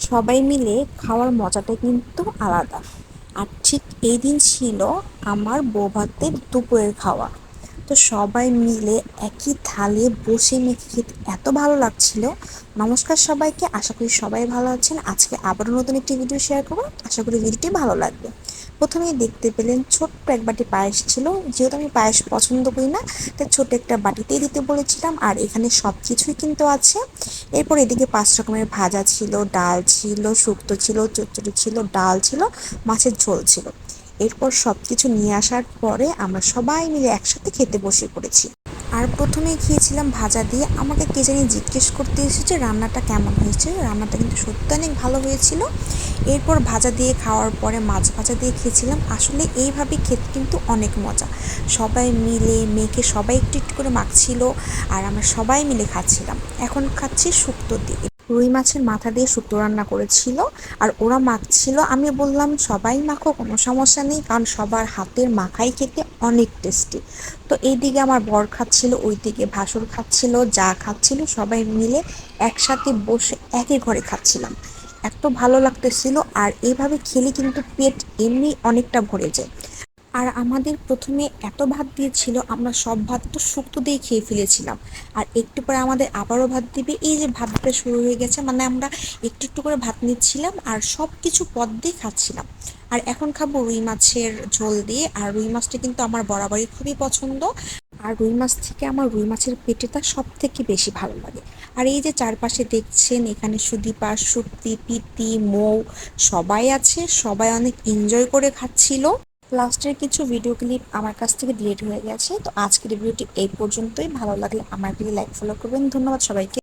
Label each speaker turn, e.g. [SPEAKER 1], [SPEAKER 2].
[SPEAKER 1] সবাই মিলে খাওয়ার মজাটা কিন্তু আলাদা। আর ঠিক এই দিন ছিল আমার বৌভাতের দুপুরের খাওয়া। তো সবাই মিলে একই থালে বসে মেখে খেতে এত ভালো লাগছিল। নমস্কার সবাইকে। আশা করি সবাই ভালো আছেন। আজকে আবারও নতুন একটি ভিডিও শেয়ার করব। আশা করি ভিডিওটি ভালো লাগবে। প্রথমেই দেখতে পেলেন ছোট্ট এক বাটি পায়েস ছিল। যেহেতু আমি পায়েস পছন্দ করি না, তাই ছোট একটা বাটিতেই দিতে বলেছিলাম। আর এখানে সব কিছুই কিন্তু আছে। এরপর এদিকে পাঁচ রকমের ভাজা ছিল, ডাল ছিল, শুক্তো ছিল, চচ্চড়ি ছিল, ডাল ছিল, মাছের ঝোল ছিল। এরপর সব কিছু নিয়ে আসার পরে আমরা সবাই মিলে একসাথে খেতে বসে পড়েছি। আর প্রথমে খেয়েছিলাম ভাজা দিয়ে। আমাকে কে জানি জিজ্ঞেস করতে এসেছে রান্নাটা কেমন হয়েছে। রান্নাটা কিন্তু সত্যি অনেক ভালো হয়েছিল। এরপর ভাজা দিয়ে খাওয়ার পরে মাছ ভাজা দিয়ে খেয়েছিলাম। আসলে এইভাবে খেতে কিন্তু অনেক মজা। সবাই মিলে মেয়েকে সবাই একটু একটু করে মাখছিল আর আমরা সবাই মিলে খাচ্ছিলাম। এখন খাচ্ছি শুক্তো দিয়ে। রুই মাছের মাথা দিয়ে শুক্তো রান্না করেছিল আর ওরা মাখছিল। আমি বললাম, সবাই মাখো, কোনো সমস্যা নেই। কারণ সবার হাতের মাখাই খেতে অনেক টেস্টি তো এইদিকে আমার বর খাচ্ছিল, ওইদিকে ভাসুর খাচ্ছিল, যা খাচ্ছিল সবাই মিলে একসাথে বসে একই ঘরে খাচ্ছিলাম। এত ভালো লাগতেছিল আর এইভাবে খেলে কিন্তু পেট এমনি অনেকটা ভরে যায়। আর আমাদের প্রথমে এত ভাত দিয়েছিল, আমরা সব ভাত তো শুক্তো দিয়ে খেয়ে ফেলেছিলাম। আর একটু পরে আমাদের আবারও ভাত দিবে, এই যে ভাত দিতে শুরু হয়ে গেছে মানে আমরা একটু একটু করে ভাত নিচ্ছিলাম আর সব কিছু পদ দিয়ে খাচ্ছিলাম। আর এখন খাব রুই মাছের ঝোল দিয়ে, আর রুই মাছটা কিন্তু আমার বরাবরই খুবই পছন্দ। আর রুই মাছ থেকে আমার রুই মাছের পেটেটা সব থেকে বেশি ভালো লাগে। আর এই যে চারপাশে দেখছেন, এখানে সুদীপা সুপ্তি পিতি মৌ, সবাই আছে, সবাই অনেক এনজয় করে খাচ্ছিল। লাস্টের কিছু ভিডিও ক্লিপ আমার কাছ থেকে ডিলিট হয়ে গেছে। তো আজকের ভিডিওটি এই পর্যন্তই। ভালো লাগলে আমার লাইক ফলো করবেন। ধন্যবাদ সবাইকে।